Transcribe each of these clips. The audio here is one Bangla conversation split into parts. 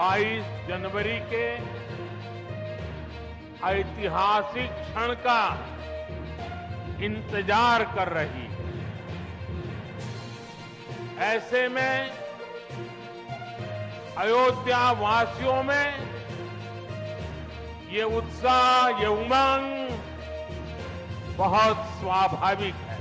22 जनवरी के ऐतिहासिक क्षण का इंतज़ार कर रही है। ऐसे में अयोध्या वासियों में ये उत्साह, ये उमंग बहुत स्वाभाविक है।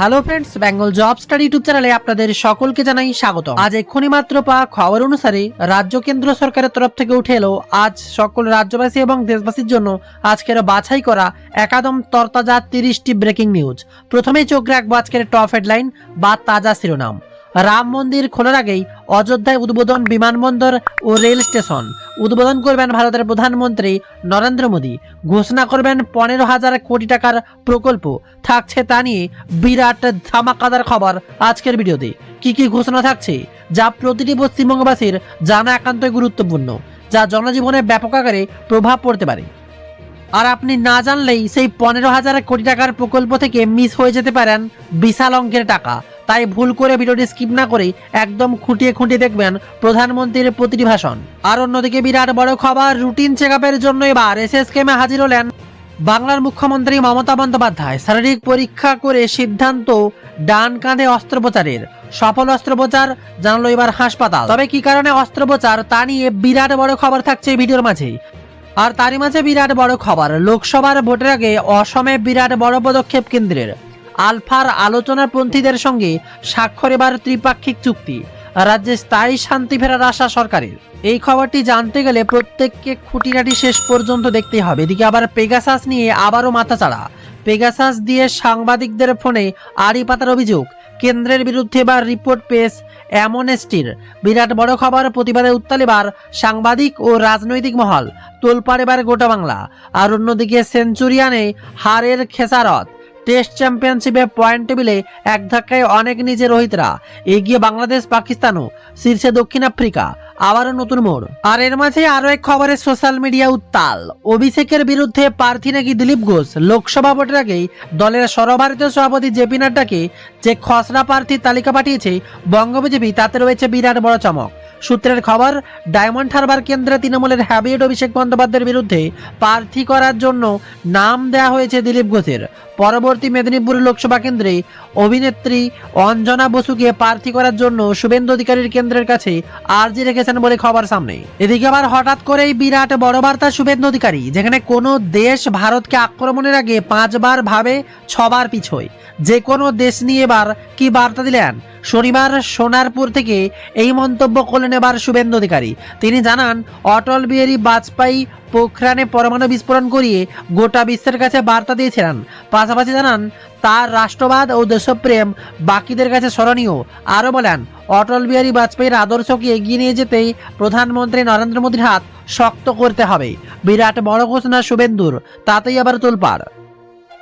Hello friends Bengal job study YouTube চ্যানেলে আপনাদের সকলকে জানাই স্বাগত আজ এক্ষুনি মাত্র পা খবর অনুসারে রাজ্য কেন্দ্র সরকারের তরফ থেকে উঠে এলো, আজ সকল রাজ্যবাসী এবং দেশবাসীর জন্য আজকের বাছাই করা একাদম তরতাজা তিরিশটি ব্রেকিং নিউজ প্রথমেই চোখ রাখব আজকের টপ হেডলাইন বা তাজা শিরোনাম। রাম মন্দির খোলার আগেই অযোধ্যায় উদ্বোধন বিমানবন্দর ও রেল স্টেশন। উদ্বোধন করবেন ভারতের প্রধানমন্ত্রী নরেন্দ্র মোদী। ঘোষণা করবেন পনেরো হাজার কোটি টাকার প্রকল্প। থাকছে তা নিয়ে বিরাট ধামাকাদার খবর আজকের ভিডিওতে। কি কি ঘোষণা থাকছে? যা প্রতিটি পশ্চিমবঙ্গবাসীর জানা একান্তই গুরুত্বপূর্ণ, যা জনজীবনে ব্যাপক আকারে প্রভাব পড়তে পারে। আর আপনি না জানলেই সেই পনেরো হাজার কোটি টাকার প্রকল্প থেকে মিস হয়ে যেতে পারেন বিশাল অঙ্কের টাকা। তাই ভুল করে ভিডিওটি স্কিপ না করে একদম খুঁটিয়ে খুঁটিয়ে দেখবেন প্রধানমন্ত্রীর প্রতিটি ভাষণ। আর অন্যদিকে বিরাট বড় খবর রুটিন চেক জন্য এবার এসএস কেমে হাজির হলেন বাংলার মুখ্যমন্ত্রী মমতা বন্দ্যোপাধ্যায়। শারীরিক পরীক্ষা করে সিদ্ধান্ত ডান কাঁধে অস্ত্রোপচারের। সফল অস্ত্রোপচার জানালো এবার হাসপাতাল। তবে কি কারণে অস্ত্রোপচার তা নিয়ে বিরাট বড় খবর থাকছে ভিডিওর মাঝে আর তারই মাঝে বিরাট বড় খবর, লোকসভার ভোটের আগে অসমে বিরাট বড় পদক্ষেপ কেন্দ্রের। আলফার আলোচনার পন্থীদের সঙ্গে স্বাক্ষর এবার ত্রিপাক্ষিক চুক্তি। রাজ্যে স্থায়ী শান্তি ফেরার আশা সরকারের। এই খবরটি জানতে গেলে প্রত্যেককে খুঁটিনাটি শেষ পর্যন্ত দেখতে হবে। এদিকে আবার পেগাসাস নিয়ে আবারও মাথাচাড়া। পেগাসাস দিয়ে সাংবাদিকদের ফোনে আড়ি পাতার অভিযোগ, কেন্দ্রের বিরুদ্ধে এবার রিপোর্ট পেশ অ্যামনেস্টির। বিরাট বড় খবর, প্রতিবাদে উত্তাল এবার সাংবাদিক ও রাজনৈতিক মহল। তোলপাড় এবার গোটা বাংলা। আর অন্যদিকে সেঞ্চুরিয়ানে হারের খেসারত। টেস্ট চ্যাম্পিয়নশিপে পয়েন্ট টেবিলে এক ধাক্কায় অনেক নিচে রোহিতরা। এগিয়ে বাংলাদেশ, পাকিস্তানও। শীর্ষে দক্ষিণ আফ্রিকা। আবারও নতুন মোড়। আর এর মাঝে আরও এক খবরে সোশ্যাল মিডিয়া উত্তাল। অভিষেকের বিরুদ্ধে প্রার্থী নাকি দিলীপ ঘোষ? লোকসভা ভোটের আগেই দলের সর্বভারতীয় সভাপতি জেপি নাড্ডাকে যে খসড়া প্রার্থীর তালিকা পাঠিয়েছে বঙ্গ বিজেপি, তাতে রয়েছে বিরাট বড় চমক। সূত্রের খবর, ডায়মন্ড হারবার কেন্দ্রে তৃণমূলের হ্যাবিয়েট অভিষেক বন্দ্যোপাধ্যায়ের বিরুদ্ধে প্রার্থী করার জন্য নাম দেওয়া হয়েছে দিলীপ ঘোষের। পরবর্তী মেদিনীপুর লোকসভা কেন্দ্রে অভিনেত্রী অঞ্জনা বসুকে প্রার্থী করার জন্য শুভেন্দু অধিকারীর কেন্দ্রের কাছে আর্জি রেখেছেন বলে খবর সামনে। এদিকে আবার হঠাৎ করেই বিরাট বড় বার্তা শুভেন্দু অধিকারী, যেখানে কোনো দেশ ভারতকে আক্রমণের আগে পাঁচবার ভাবে ছবার পিছয়। যে কোনো দেশ নিয়ে এবার কি বার্তা দিলেন? শনিবার সোনারপুর থেকে এই মন্তব্য করলেন এবার শুভেন্দু অধিকারী। তিনি জানান, অটল বিহারী বাজপেয়ী পোখরানে পরমাণু বিস্ফোরণ করিয়ে গোটা বিশ্বের কাছে বার্তা দিয়েছিলেন। পাশাপাশি জানান, তার রাষ্ট্রবাদ ও দেশপ্রেম বাকিদের কাছে স্মরণীয়। আরও বলেন, অটল বিহারী বাজপেয়ীর আদর্শকে এগিয়ে নিয়ে যেতেই প্রধানমন্ত্রী নরেন্দ্র মোদীর হাত শক্ত করতে হবে। বিরাট বড় ঘোষণা শুভেন্দুর, তাতেই আবার তোলপাড়।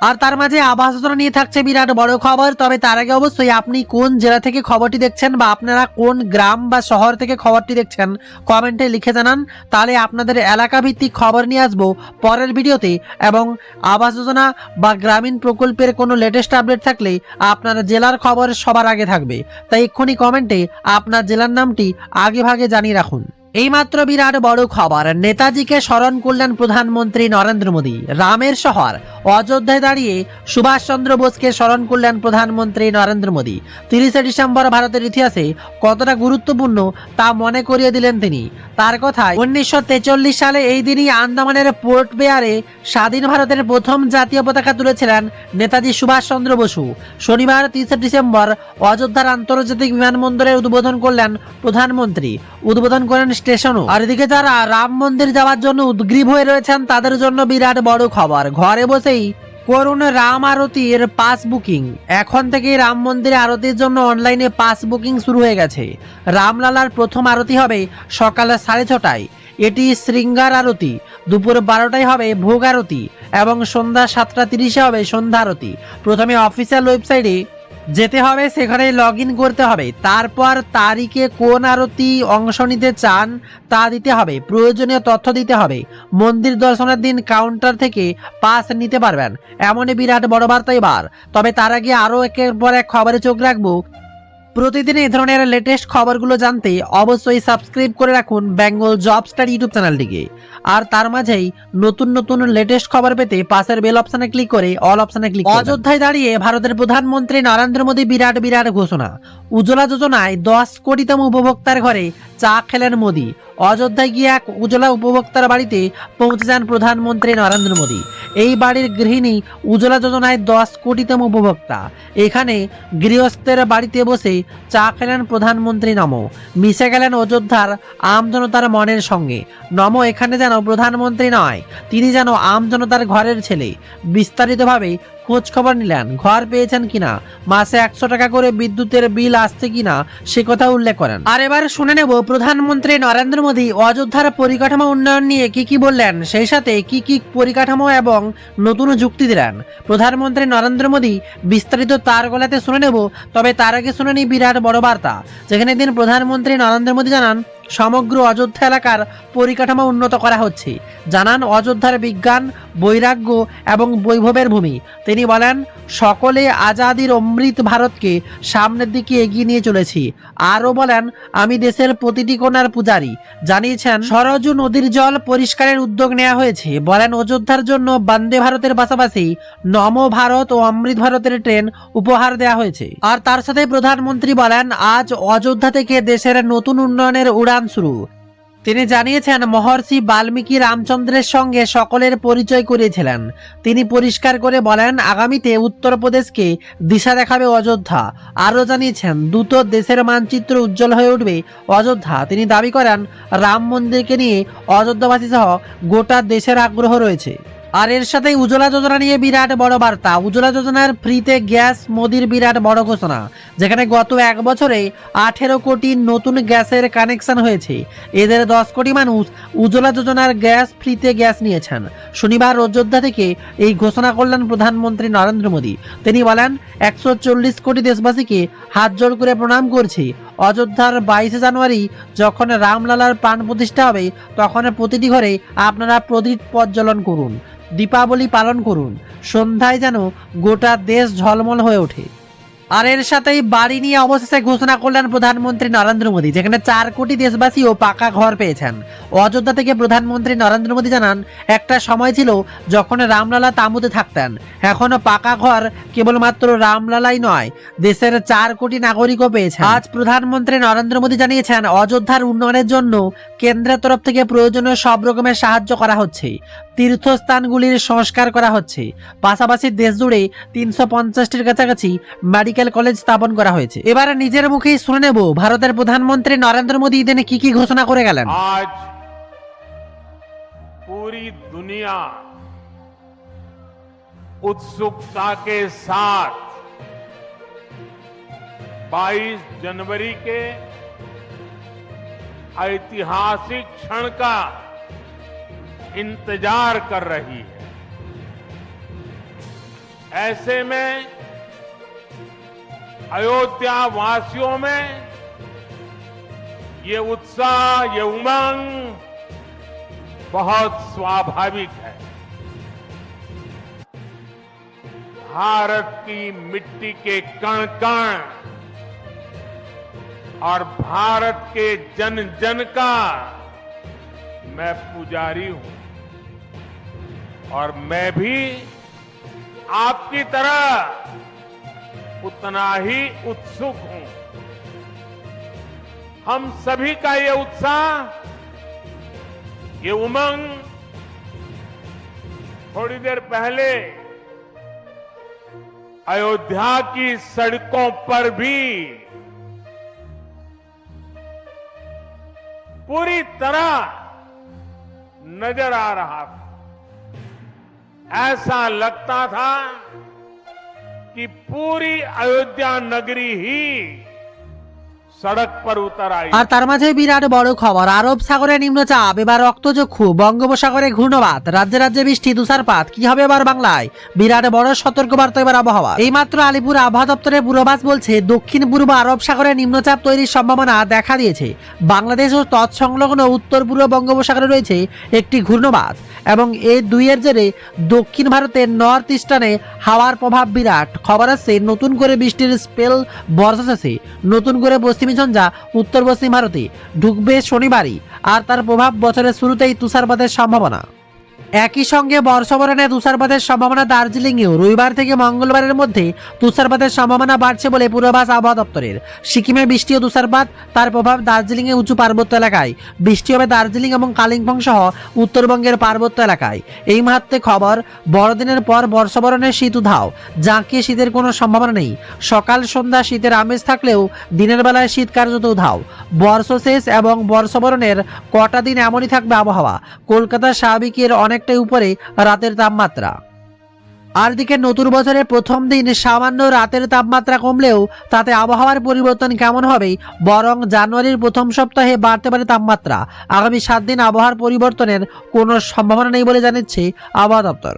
আর তার মাঝে আবাস যোজনা নিয়ে থাকছে বিরাট বড় খবর, তবে তার আগে অবশ্যই আপনি কোন জেলা থেকে খবরটি দেখছেন বা আপনারা কোন গ্রাম বা শহর থেকে খবরটি দেখছেন, কমেন্টে লিখে জানান। তাহলে আপনাদের এলাকা ভিত্তিক খবর নিয়ে আসব পরের ভিডিওতে এবং আবাস যোজনা বা গ্রামীণ প্রকল্পের কোনো লেটেস্ট আপডেট থাকলে আপনার জেলার খবর সবার আগে থাকবে। তাই এক্ষুনি কমেন্টে আপনার জেলার নামটি আগে ভাগে জানিয়ে রাখুন। এইমাত্র বিরাট বড় খবর। নেতাজিকে স্মরণ করলেন প্রধানমন্ত্রী নরেন্দ্র মোদী। রামের শহর। অযোধ্যায় দাঁড়িয়ে সুভাষচন্দ্র বোসকে স্মরণ করলেন প্রধানমন্ত্রী নরেন্দ্র মোদী। তিরিশে ডিসেম্বর ভারতের ইতিহাসে কতটা গুরুত্বপূর্ণ তা মনে করিয়ে দিলেন তিনি। তার কথায়, উনিশশো সালে এই দিনই আন্দামানের পোর্ট বেয়ারে স্বাধীন ভারতের প্রথম জাতীয় পতাকা তুলেছিলেন নেতাজি সুভাষচন্দ্র বসু। শনিবার তিরিশে ডিসেম্বর অযোধ্যার আন্তর্জাতিক বিমানবন্দরের উদ্বোধন করলেন প্রধানমন্ত্রী। উদ্বোধন করেন স্টেশনও। আর এদিকে যারা রাম মন্দির যাওয়ার জন্য উদ্গ্রীব হয়ে রয়েছেন, তাদের জন্য বিরাট বড় খবর। ঘরে বসেই করুন রাম আরতির পাস বুকিং। এখন থেকেই রাম মন্দিরে আরতির জন্য অনলাইনে পাস বুকিং শুরু হয়ে গেছে। রামলালার প্রথম আরতি হবে সকাল সাড়ে ছটায়। এটি শৃঙ্গার আরতি। দুপুর বারোটায় হবে ভোগ আরতি এবং সন্ধ্যা সাতটা তিরিশে হবে সন্ধ্যা আরতি। প্রথমে অফিসিয়াল ওয়েবসাইটে যেতে হবে, সেখানে লগ করতে হবে। তারপর তারিখে কোন আরতি অংশ নিতে চান তা দিতে হবে, প্রয়োজনীয় তথ্য দিতে হবে। মন্দির দর্শনের দিন কাউন্টার থেকে পাস নিতে পারবেন। এমনই বিরাট বড় বার্তা এবার। তবে তার আগে আরও একের পর এক খবরে চোখ রাখব। প্রতিদিন এই ধরনের লেটেস্ট খবরগুলো জানতে অবশ্যই সাবস্ক্রাইব করে রাখুন বেঙ্গল জব স্টার ইউটিউব চ্যানেলটিকে। আর তার মাঝেই নতুন নতুন লেটেস্ট খবর পেতে পাশের বেল অপশানে ক্লিক করে অল অপশানে ক্লিক অযোধ্যায় দাঁড়িয়ে ভারতের প্রধানমন্ত্রী নরেন্দ্র মোদী বিরাট বিরাট ঘোষণা। উজ্জ্বলা যোজনায় দশ কোটিতম উপভোক্তার ঘরে চা খেলেন মোদী। অযোধ্যায় গিয়ে এক উজ্জ্বলা উপভোক্তার বাড়িতে পৌঁছে যান প্রধানমন্ত্রী নরেন্দ্র মোদী। এই বাড়ির গৃহিণী উজ্জ্বলা যোজনায় দশ কোটিতম উপভোক্তা। এখানে গৃহস্থের বাড়িতে বসে চা খেলেন প্রধানমন্ত্রী নম। মিশে গেলেন অযোধ্যার আম জনতার মনের সঙ্গে। নম এখানে যেন প্রধানমন্ত্রী নয়, তিনি যেন আম জনতার ঘরের ছেলে। বিস্তারিতভাবে খোঁজ খবর নিলেন। ঘর পেয়েছেন কিনা? মাসে একশো টাকা করে বিদ্যুতের বিল আসছে কিনা, সে কথা উল্লেখ করেন। আর এবার শুনে নেব, প্রধানমন্ত্রী নরেন্দ্র মোদী অযোধ্যার পরিকাঠামো উন্নয়ন নিয়ে কি কি বললেন, সেই সাথে কি কি পরিকাঠামো এবং নতুন যুক্তি দিলেন। প্রধানমন্ত্রী নরেন্দ্র মোদী বিস্তারিত তার গলাতে শুনে নেব, তবে তার আগে শুনে নিই বিরাট বড় বার্তা। যেখানে দিন প্রধানমন্ত্রী নরেন্দ্র মোদী জানান সমগ্র অযোধ্যা এলাকার পরিকাঠামো উন্নত করা হচ্ছে। জানান অযোধ্যার বিজ্ঞান, বৈরাগ্য এবং বৈভবের ভূমি। তিনি বলেন, সকলে আজাদির অমৃত ভারতকে সামনের দিকে এগিয়ে নিয়ে চলেছি। আরও বলেন, আমি দেশের প্রতিটি কোণার পূজারী। জানিয়েছেন, সরজু নদীর জল পরিষ্কারের উদ্যোগ নেওয়া হয়েছে। বলেন, অযোধ্যার জন্য বন্দে ভারতের পাশাপাশি নম ভারত ও অমৃত ভারতের ট্রেন উপহার দেওয়া হয়েছে। আর তার সাথে প্রধানমন্ত্রী বলেন, আজ অযোধ্যা থেকে দেশের নতুন উন্নয়নের উড়ান শুরু। তিনি জানিয়েছেন, মহর্ষি বাল্মীকি রামচন্দ্রের সঙ্গে সকলের পরিচয় করিয়েছিলেন। তিনি পরিষ্কার করে বলেন, আগামীতে উত্তরপ্রদেশকে দিশা দেখাবে অযোধ্যা। আরও জানিয়েছেন, দ্রুত দেশের মানচিত্র উজ্জ্বল হয়ে উঠবে অযোধ্যা। তিনি দাবি করেন, রাম মন্দিরকে নিয়ে অযোধ্যাবাসী সহ গোটা দেশের আগ্রহ রয়েছে। আর এর সাথে উজ্জ্বলা যোজনা নিয়ে বিরাট বড় বার্তা। উজ্জ্বলা যোজনার ফ্রিতে গ্যাস মোদির বিরাট বড় ঘোষণা, যেখানে গত এক বছরে আঠেরো কোটি নতুন গ্যাসের কানেকশন হয়েছে। এদের দশ কোটি মানুষ উজ্জ্বলা যোজনার গ্যাস ফ্রিতে গ্যাস নিয়েছেন। শনিবার অযোধ্যা থেকে এই ঘোষণা করলেন প্রধানমন্ত্রী নরেন্দ্র মোদী। তিনি বলেন, একশো চল্লিশ কোটি দেশবাসীকে হাত জোড় করে প্রণাম করছি। অযোধ্যার বাইশে জানুয়ারি যখন রামলালার প্রাণ প্রতিষ্ঠা হবে, তখন প্রতিটি ঘরে আপনারা প্রদীপ প্রজ্বলন করুন। দীপাবলি পালন করুন। সন্ধ্যায় যেন গোটা দেশ ঝলমল হয়ে ওঠে। আর এর সাথেই বাড়ি নিয়ে অবশেষে ঘোষণা করলেন প্রধানমন্ত্রী নরেন্দ্র মোদী, যেখানে চার কোটি দেশবাসীও পাকা ঘর পেয়েছেন। অযোধ্যা থেকে প্রধানমন্ত্রী নরেন্দ্র মোদী জানান, একটা সময় ছিল যখন রামলালা তাঁবুতে থাকতেন। এখনও পাকা ঘর কেবলমাত্র রামলালাই নয়, দেশের চার কোটি নাগরিকও পেয়েছেন। আজ প্রধানমন্ত্রী নরেন্দ্র মোদী জানিয়েছেন, অযোধ্যার উন্নয়নের জন্য কেন্দ্রের তরফ থেকে প্রয়োজনীয় সব রকমের সাহায্য করা হচ্ছে। তীর্থস্থানগুলির সংস্কার করা হচ্ছে পাশাপাশি দেশ জুড়ে তিনশো পঞ্চাশটির কাছাকাছি মেডিকেল কলেজ স্থাপন করা হয়েছে এবারে নিজের মুখেই শুনে নেব ভারতের প্রধানমন্ত্রী নরেন্দ্র মোদী দিনে কি কি ঘোষণা করে গেলেন आज पूरी दुनिया उत्सुकता के साथ 22 जनवरी के ऐतिहासिक क्षण का इंतज़ार कर रही है। ऐसे में अयोध्या वासियों में ये उत्साह, ये उमंग बहुत स्वाभाविक है। भारत की मिट्टी के कण कण और भारत के जन जन का मैं पुजारी हूँ। और मैं भी आपकी तरह उतना ही उत्सुक हूँ। हम सभी का ये उत्साह, ये उमंग थोड़ी देर पहले अयोध्या की सड़कों पर भी पूरी तरह नज़र आ रहा था। ऐसा लगता था कि पूरी अयोध्या नगरी ही আর তার মাঝে বিরাট বড় খবর। আরব সাগরে নিম্নচাপ, এবার রক্তচক্ষু, বঙ্গোপসাগরে ঘূর্ণবাত, রাজ্যে রাজ্যে বৃষ্টি, তুষারপাত, কি হবে এবার বাংলায়? বিরাট বড় সতর্কবার্তা এবার আবহাওয়া এইমাত্র আলিপুর আবহাওয়া দপ্তরের পূর্বাভাস বলছে, দক্ষিণ পূর্ব আরব সাগরে নিম্নচাপ তৈরির সম্ভাবনা দেখা দিয়েছে। বাংলাদেশ ও তৎসংলগ্ন উত্তর পূর্ব বঙ্গোপসাগরে রয়েছে একটি ঘূর্ণবাত, এবং এই দুইয়ের জেরে দক্ষিণ ভারতের নর্থ ইস্টার্নে হাওয়ার প্রভাব বিরাট। খবর আছে নতুন করে বৃষ্টির স্পেল বর্ষা নতুন করে পশ্চিমী ঝঞ্ঝা উত্তর পশ্চিম ভারতে ঢুকবে শনিবারই আর তার প্রভাব বছরের শুরুতেই তুষারপাতের সম্ভাবনা। একই সঙ্গে বর্ষবরণে তুষারপাতের সম্ভাবনা দার্জিলিংয়েও। রবিবার থেকে মঙ্গলবারের মধ্যে তুষারপাতের সম্ভাবনা বাড়ছে বলে পূর্বাভাস আবহাওয়া দপ্তরের। সিকিমে বৃষ্টি ও তুষারপাত, তার প্রভাব দার্জিলিংয়ে উঁচু পার্বত্য এলাকায়। বৃষ্টি হবে দার্জিলিং এবং কালিম্পং সহ উত্তরবঙ্গের পার্বত্য এলাকায়। এই মুহূর্তে খবর, বড়দিনের পর বর্ষবরণের শীত উধাও। জাঁকিয়ে শীতের কোনো সম্ভাবনা নেই। সকাল, সন্ধ্যা শীতের আমেজ থাকলেও দিনের বেলায় শীত কার্যত উধাও। বর্ষ শেষ এবং বর্ষবরণের কটা দিন এমনই থাকবে আবহাওয়া। কলকাতার স্বাভাবিকের অনেকটাই উপরে রাতের তাপমাত্রা। আর দিকে নতুন বছরের প্রথম দিন সামান্য রাতের তাপমাত্রা কমলেও তাতে আবহাওয়ার পরিবর্তন কেমন হবে, বরং জানুয়ারির প্রথম সপ্তাহে বাড়তে পারে তাপমাত্রা। আগামী সাত দিন আবহাওয়ার পরিবর্তনের কোনো সম্ভাবনা নেই বলে জানাচ্ছে আবহাওয়া দপ্তর।